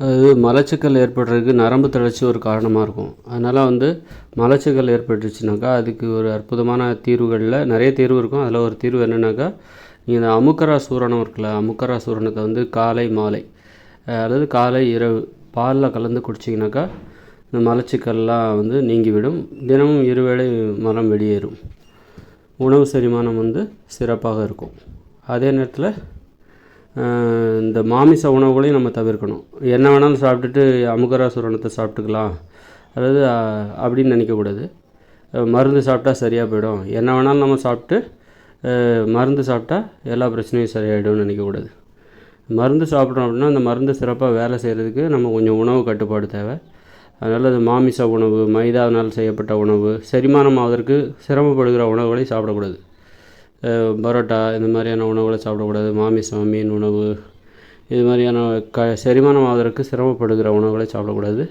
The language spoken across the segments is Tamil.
அது மலச்சிக்கல் ஏற்படுறதுக்கு நரம்பு தளர்ச்சி ஒரு காரணமாக இருக்கும். அதனால் வந்து மலச்சிக்கல் ஏற்பட்டுருச்சுனாக்கா அதுக்கு ஒரு அற்புதமான தீர்வுகளில் நிறைய தீர்வு இருக்கும். அதில் ஒரு தீர்வு என்னென்னாக்கா நீங்கள் இந்த அமுக்கரா சூரணம் இருக்குல்ல அமுக்கரா சூரணத்தை வந்து காலை மாலை அதாவது அல்லது காலை இரவு பாலில் கலந்து குடிச்சிங்கனாக்கா இந்த மலச்சிக்கல்லாம் வந்து நீங்கிவிடும். தினமும் இருவேளை மலம் வெளியேறும். உணவு செரிமானம் வந்து சிறப்பாக இருக்கும். அதே நேரத்தில் இந்த மாமிச உணவுகளையும் நம்ம தவிர்க்கணும். என்ன வேணாலும் சாப்பிட்டுட்டு அமுகராசுரணத்தை சாப்பிட்டுக்கலாம். அதாவது அப்படின்னு நினைக்கக்கூடாது. மருந்து சாப்பிட்டா சரியாக போயிடும். என்ன வேணாலும் நம்ம சாப்பிட்டு மருந்து சாப்பிட்டா எல்லா பிரச்சனையும் சரியாயிடும்னு நினைக்கக்கூடாது. மருந்து சாப்பிட்றோம் அப்படின்னா அந்த மருந்து சிறப்பாக வேலை செய்கிறதுக்கு நம்ம கொஞ்சம் உணவு கட்டுப்பாடு தேவை. அதனால் அது மாமிச உணவு மைதாவினால் செய்யப்பட்ட உணவு செரிமானம் ஆவதற்கு சிரமப்படுகிற உணவுகளை சாப்பிடக்கூடாது. பரோட்டா இந்த மாதிரியான உணவுகளை சாப்பிடக்கூடாது. மாமிசம் மீன் உணவு இது மாதிரியான க செரிமானம் ஆவதற்கு சிரமப்படுகிற உணவுகளை சாப்பிடக்கூடாது.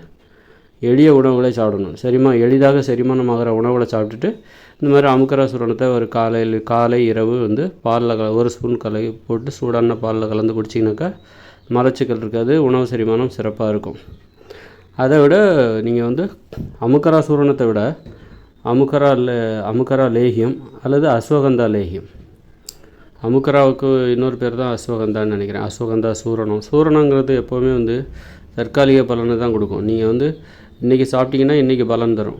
எளிய உணவுகளை சாப்பிடணும். செரிமா எளிதாக செரிமானம் ஆகிற உணவுகளை சாப்பிட்டுட்டு இந்த மாதிரி அமுக்கரா சூரணத்தை ஒரு காலையில் காலை இரவு வந்து பாலில் கல ஒரு ஸ்பூன் கலை போட்டு சூடான பாலில் கலந்து குடிச்சிங்கனாக்கா மலச்சிக்கல் இருக்காது உணவு செரிமானம் சிறப்பாக இருக்கும். அதை விட நீங்கள் வந்து அமுக்கராசூரணத்தை விட அமுக்கரா அமுக்கரா லேகியம் அல்லது அஸ்வகந்தா லேகியம் அமுக்கராவுக்கு இன்னொரு பேர் தான் அஸ்வகந்தான்னு நினைக்கிறேன். அஸ்வகந்தா சூரணம். சூரணங்கிறது எப்போவுமே வந்து தற்காலிக பலனை தான் கொடுக்கும். நீங்கள் வந்து இன்றைக்கி சாப்பிட்டீங்கன்னா இன்றைக்கி பலன் தரும்.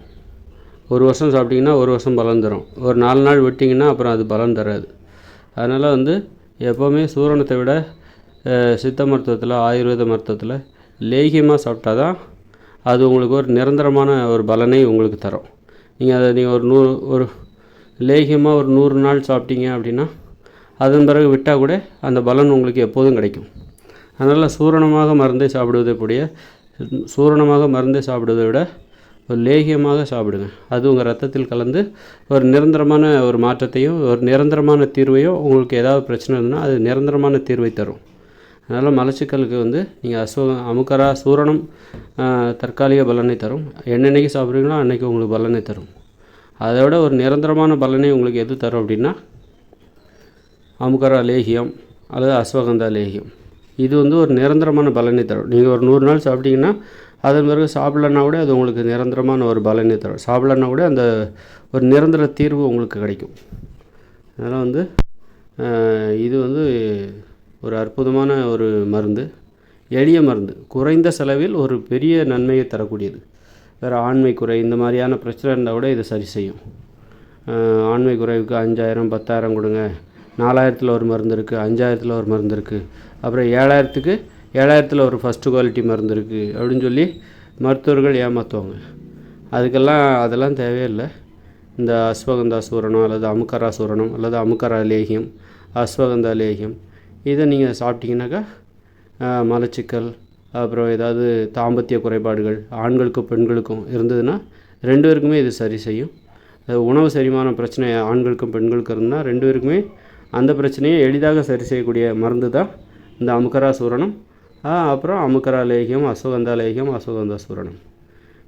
ஒரு வருஷம் சாப்பிட்டிங்கன்னா ஒரு வருஷம் பலன் தரும். ஒரு நாலு நாள் விட்டிங்கன்னா அப்புறம் அது பலன் தராது. அதனால் வந்து எப்போவுமே சூரணத்தை விட சித்த மருத்துவத்தில் ஆயுர்வேத மருத்துவத்தில் லேகியமாக சாப்பிட்டா தான் அது உங்களுக்கு ஒரு நிரந்தரமான ஒரு பலனை உங்களுக்கு தரும். நீங்கள் அதை நீங்கள் ஒரு நூறு ஒரு லேகியமாக ஒரு நூறு நாள் சாப்பிட்டீங்க அப்படின்னா அதன் பிறகு விட்டால் கூட அந்த பலன் உங்களுக்கு எப்போதும் கிடைக்கும். அதனால் சூரணமாக மருந்தை சாப்பிடுவதை கூடிய சூரணமாக மருந்தை சாப்பிடுவதை விட ஒரு லேகியமாக சாப்பிடுங்க. அது உங்கள் ரத்தத்தில் கலந்து ஒரு நிரந்தரமான ஒரு மாற்றத்தையும் ஒரு நிரந்தரமான தீர்வையும் உங்களுக்கு ஏதாவது பிரச்சனை இருந்ததுன்னா அது நிரந்தரமான தீர்வை தரும். அதனால் மலச்சிக்கலுக்கு வந்து நீங்கள் அசோ அமுக்கரா சூரணம் தற்காலிக பலனை தரும். என்னென்னைக்கு சாப்பிட்றீங்களோ அன்றைக்கி உங்களுக்கு பலனை தரும். அதை விட ஒரு நிரந்தரமான பலனை உங்களுக்கு எது தரும் அப்படின்னா அமுக்கரா லேகியம் அல்லது அஸ்வகந்தா லேகியம். இது வந்து ஒரு நிரந்தரமான பலனை தரும். நீங்கள் ஒரு நூறு நாள் சாப்பிட்டீங்கன்னா அதன் பிறகு சாப்பிட்லன்னா கூட அது உங்களுக்கு நிரந்தரமான ஒரு பலனை தரும். சாப்பிட்லன்னா கூட அந்த ஒரு நிரந்தர தீர்வு உங்களுக்கு கிடைக்கும். அதனால் வந்து இது வந்து ஒரு அற்புதமான ஒரு மருந்து எளிய மருந்து. குறைந்த செலவில் ஒரு பெரிய நன்மையை தரக்கூடியது. வேறு ஆண்மை குறை இந்த மாதிரியான பிரச்சனை இருந்தால் கூட இது சரி செய்யும். ஆண்மை குறைவுக்கு அஞ்சாயிரம் பத்தாயிரம் கொடுங்க. நாலாயிரத்தில் ஒரு மருந்து இருக்குது அஞ்சாயிரத்தில் ஒரு மருந்து இருக்குது அப்புறம் ஏழாயிரத்துக்கு ஏழாயிரத்தில் ஒரு ஃபஸ்ட்டு குவாலிட்டி மருந்து இருக்குது அப்படின்னு சொல்லி மருத்துவர்கள் ஏமாற்றுவாங்க அதுக்கெல்லாம் அதெல்லாம் தேவையில்லை. இந்த அஸ்வகந்தா சூரணம் அல்லது அமுக்கரா சூரணம் அல்லது அமுக்கரா லேகியம் அஸ்வகந்தா லேகியம் இதை நீங்கள் சாப்பிட்டீங்கன்னாக்கா மலச்சிக்கல் அப்புறம் ஏதாவது தாம்பத்திய குறைபாடுகள் ஆண்களுக்கும் பெண்களுக்கும் இருந்ததுன்னா ரெண்டு பேருக்குமே இது சரி செய்யும். உணவு செரிமான பிரச்சனை ஆண்களுக்கும் பெண்களுக்கும் இருந்தால் ரெண்டு பேருக்குமே அந்த பிரச்சனையை எளிதாக சரி செய்யக்கூடிய மருந்து தான் இந்த அமுக்கரா சூரணம். அப்புறம் அமுக்கரா லேகியம் அசுகந்தா லேகியம் அசுகந்தா சூரணம்.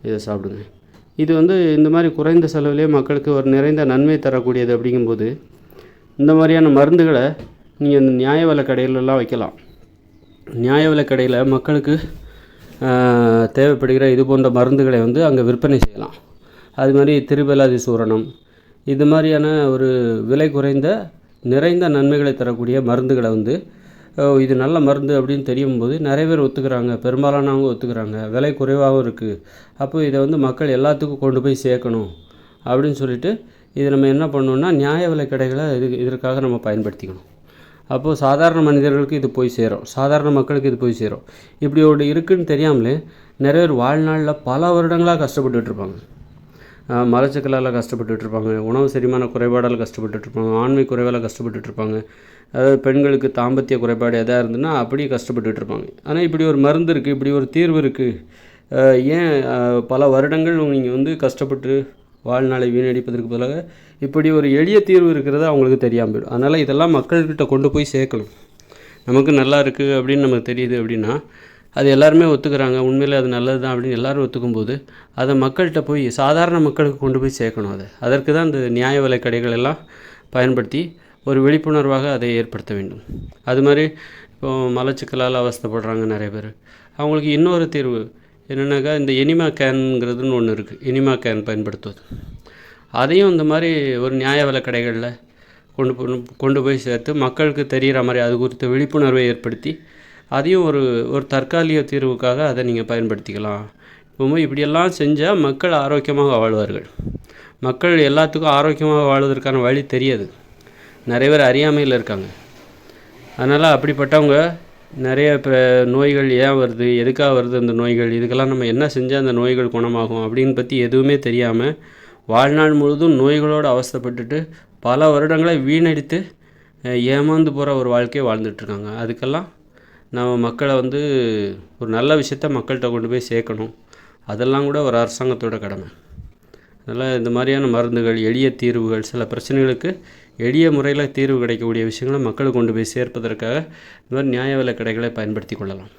இதை சாப்பிடுங்க. இது வந்து இந்த மாதிரி குறைந்த செலவிலே மக்களுக்கு ஒரு நிறைந்த நன்மை தரக்கூடியது அப்படிங்கும்போது இந்த மாதிரியான மருந்துகளை நீங்கள் இந்த நியாய விலை கடையிலலாம் வைக்கலாம். நியாய விலை கடையில் மக்களுக்கு தேவைப்படுகிற இது போன்ற மருந்துகளை வந்து அங்கே விற்பனை செய்யலாம். அது மாதிரி திருபலாதி சூரணம் இது மாதிரியான ஒரு விலை குறைந்த நிறைந்த நன்மைகளை தரக்கூடிய மருந்துகளை வந்து இது நல்ல மருந்து அப்படின்னு தெரியும் போது நிறைய பேர் ஒத்துக்கிறாங்க பெரும்பாலானவங்க ஒத்துக்கிறாங்க விலை குறைவாகவும் இருக்குது அப்போ இதை வந்து மக்கள் எல்லாத்துக்கும் கொண்டு போய் சேர்க்கணும் அப்படின்னு சொல்லிட்டு இது நம்ம என்ன பண்ணோன்னா நியாய விலை கடைகளை இது இதற்காக நம்ம பயன்படுத்திக்கணும். அப்போது சாதாரண மனிதர்களுக்கு இது போய் சேரும். சாதாரண மக்களுக்கு இது போய் சேரும். இப்படி ஒரு இருக்குதுன்னு தெரியாமலே நிறைய பேர் வாழ்நாளில் பல வருடங்களாக கஷ்டப்பட்டுட்டுருப்பாங்க மலச்சிக்கலால் கஷ்டப்பட்டுருப்பாங்க உணவு செரிமான குறைபாடால் கஷ்டப்பட்டுட்ருப்பாங்க ஆண்மை குறைவால் கஷ்டப்பட்டுட்ருப்பாங்க அதாவது பெண்களுக்கு தாம்பத்திய குறைபாடு எதாக இருந்ததுன்னா அப்படியே கஷ்டப்பட்டுட்டு இருப்பாங்க. ஆனால் இப்படி ஒரு மருந்து இருக்குது இப்படி ஒரு தீர்வு இருக்குது ஏன் பல வருடங்கள் நீங்கள் வந்து கஷ்டப்பட்டு வாழ்நாளை வீணடிப்பதற்கு பதிலாக இப்படி ஒரு எளிய தீர்வு இருக்கிறது அவங்களுக்கு தெரியாமல் போயிடும். அதனால் இதெல்லாம் மக்கள்கிட்ட கொண்டு போய் சேர்க்கணும். நமக்கு நல்லா இருக்குது அப்படின்னு நமக்கு தெரியுது அப்படின்னா அது எல்லாருமே ஒத்துக்கிறாங்க. உண்மையில் அது நல்லது தான் அப்படின்னு எல்லாரும் ஒத்துக்கும்போது அதை மக்கள்கிட்ட போய் சாதாரண மக்களுக்கு கொண்டு போய் சேர்க்கணும் அதை. அதற்கு தான் இந்த நியாய விலை கடைகள் எல்லாம் பயன்படுத்தி ஒரு விழிப்புணர்வாக அதை ஏற்படுத்த வேண்டும். அது மாதிரி இப்போது மலச்சிக்கலால் அவஸ்தைப்படுறாங்க நிறைய பேர். அவங்களுக்கு இன்னொரு தீர்வு என்னென்னாக்கா இந்த எனிமா கேனுங்கிறதுன்னு ஒன்று இருக்குது எனிமா கேன் பயன்படுத்துவது. அதையும் இந்த மாதிரி ஒரு நியாய விலை கடைகளில் கொண்டு போய் கொண்டு போய் சேர்த்து மக்களுக்கு தெரிகிற மாதிரி அது குறித்த விழிப்புணர்வை ஏற்படுத்தி அதையும் ஒரு ஒரு தற்காலிக தீர்வுக்காக அதை நீங்கள் பயன்படுத்திக்கலாம். இப்போ இப்படியெல்லாம் செஞ்சால் மக்கள் ஆரோக்கியமாக வாழ்வார்கள். மக்கள் எல்லாத்துக்கும் ஆரோக்கியமாக வாழ்வதற்கான வழி தெரியாது. நிறைய பேர் அறியாமையில் இருக்காங்க. அதனால் அப்படிப்பட்டவங்க நிறைய இப்போ நோய்கள் ஏன் வருது எதுக்காக வருது அந்த நோய்கள் இதுக்கெல்லாம் நம்ம என்ன செஞ்சால் அந்த நோய்கள் குணமாகும் அப்படின்னு பற்றி எதுவுமே தெரியாமல் வாழ்நாள் முழுதும் நோய்களோடு அவஸ்தைப்பட்டுட்டு பல வருடங்களை வீணடித்து ஏமாந்து போகிற ஒரு வாழ்க்கையை வாழ்ந்துட்டுருக்காங்க. அதுக்கெல்லாம் நம்ம மக்களை வந்து ஒரு நல்ல விஷயத்த மக்கள்கிட்ட கொண்டு போய் சேர்க்கணும். அதெல்லாம் கூட ஒரு அரசாங்கத்தோட கடமை. அதனால் இந்த மாதிரியான மருந்துகள் எளிய தீர்வுகள் சில பிரச்சனைகளுக்கு எளிய முறையில் தீர்வு கிடைக்கக்கூடிய விஷயங்களை மக்களுக்கு கொண்டு போய் சேர்ப்பதற்காக இந்த மாதிரி நியாய விலை கடைகளை பயன்படுத்தி கொள்ளலாம்.